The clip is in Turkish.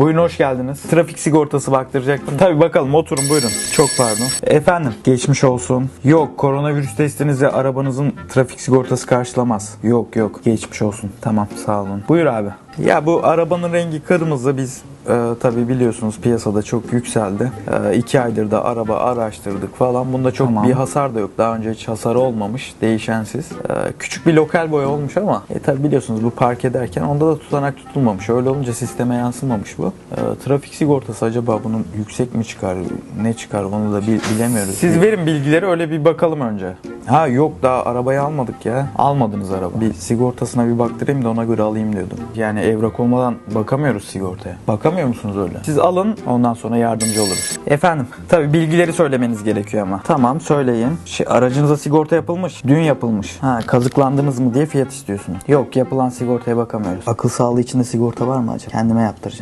Buyurun hoş geldiniz. Trafik sigortası baktıracaktım. Tabii bakalım oturun buyurun. Çok pardon. Efendim geçmiş olsun. Yok koronavirüs testinizi arabanızın trafik sigortası karşılamaz. Yok yok geçmiş olsun. Tamam sağ olun. Buyur abi. Ya bu arabanın rengi kırmızı biz e, tabii biliyorsunuz piyasada çok yükseldi. E, iki aydır da araba araştırdık falan. Bunda çok bir hasar da yok. Daha önce hiç hasar olmamış. Değişensiz. E, küçük bir lokal boya olmuş ama e, tabii biliyorsunuz bu park ederken onda da tutanak tutulmamış. Öyle olunca sisteme yansımamış bu. E, trafik sigortası acaba bunun yüksek mi çıkar? Ne çıkar? Onu da bil- bilemiyoruz. Siz verin bilgileri öyle bir bakalım önce. Ha yok daha arabayı almadık ya. Almadınız araba. Bir sigortasına bir baktırayım da ona göre alayım diyordum. Yani evrak olmadan bakamıyoruz sigortaya. Bakamıyor musunuz öyle? Siz alın ondan sonra yardımcı oluruz. Efendim tabi bilgileri söylemeniz gerekiyor ama. Tamam söyleyin. Şey, aracınıza sigorta yapılmış. Dün yapılmış. Ha kazıklandınız mı diye fiyat istiyorsunuz. Yok yapılan sigortaya bakamıyoruz. Akıl sağlığı içinde sigorta var mı acaba? Kendime yaptıracağım.